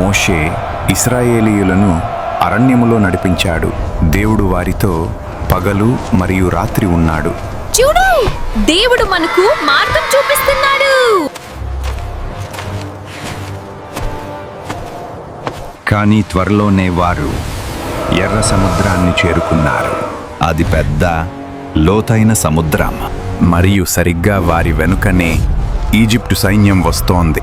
మోషే ఇస్రాయేలీయులను అరణ్యములో నడిపించాడు. దేవుడు వారితో పగలు మరియు రాత్రి ఉన్నాడు. చూడు దేవుడు మనకు మార్గం చూపిస్తున్నాడు. కానీ త్వరలోనే వారు ఎర్ర సముద్రాన్ని చేరుకున్నారు. అది పెద్ద లోతైన సముద్రం. మరియు సరిగ్గా వారి వెనుకనే ఈజిప్టు సైన్యం వస్తోంది.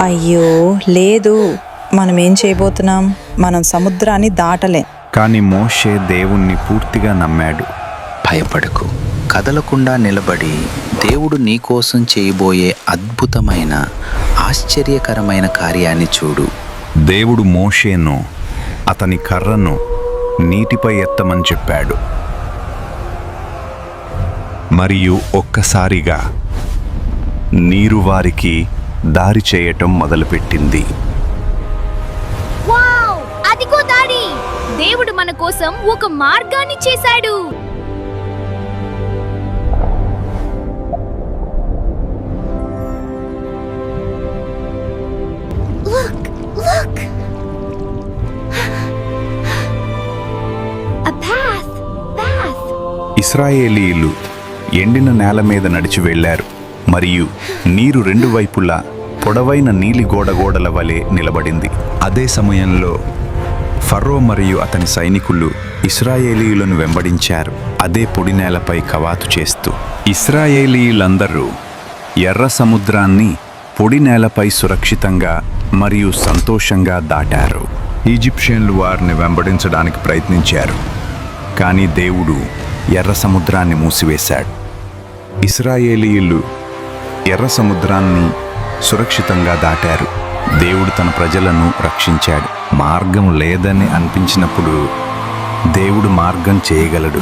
అయ్యో లేదు. మనం ఏం చేయబోతున్నాం? మనం సముద్రాన్ని దాటలేం. కానీ మోషే దేవుణ్ణి పూర్తిగా నమ్మాడు. భయపడకు. కదలకుండా నిలబడి దేవుడు నీకోసం చేయబోయే అద్భుతమైన ఆశ్చర్యకరమైన కార్యాన్ని చూడు. దేవుడు మోషేను అతని కర్రను నీటిపై ఎత్తమని చెప్పాడు. మరియు ఒక్కసారిగా నీరు వారికి దారి చేయటం మొదలుపెట్టింది వావ్ అదిగో దాడి దేవుడు మన కోసం ఒక మార్గాన్ని చేశాడు Look, look. A path, path. ఇస్రాయేలీలు ఎండిన నేల మీద నడిచి వెళ్ళారు మరియు నీరు రెండు వైపులా పొడవైన నీలి గోడ గోడల వలె నిలబడింది. అదే సమయంలో ఫరో మరియు అతని సైనికులు ఇస్రాయేలీయులను వెంబడించారు. అదే పొడి నేలపై కవాతు చేస్తూ ఇస్రాయేలీయులందరూ ఎర్ర సముద్రాన్ని పొడి నేలపై సురక్షితంగా మరియు సంతోషంగా దాటారు. ఈజిప్షియన్లు వారిని వెంబడించడానికి ప్రయత్నించారు కానీ దేవుడు ఎర్ర సముద్రాన్ని మూసివేశాడు. ఇస్రాయేలీయులు ఎర్ర సముద్రాన్ని సురక్షితంగా దాటారు. దేవుడు తన ప్రజలను రక్షించాడు. మార్గం లేదని అనిపించినప్పుడు దేవుడు మార్గం చేయగలడు.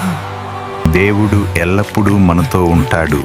దేవుడు ఎల్లప్పుడూ మనతో ఉంటాడు.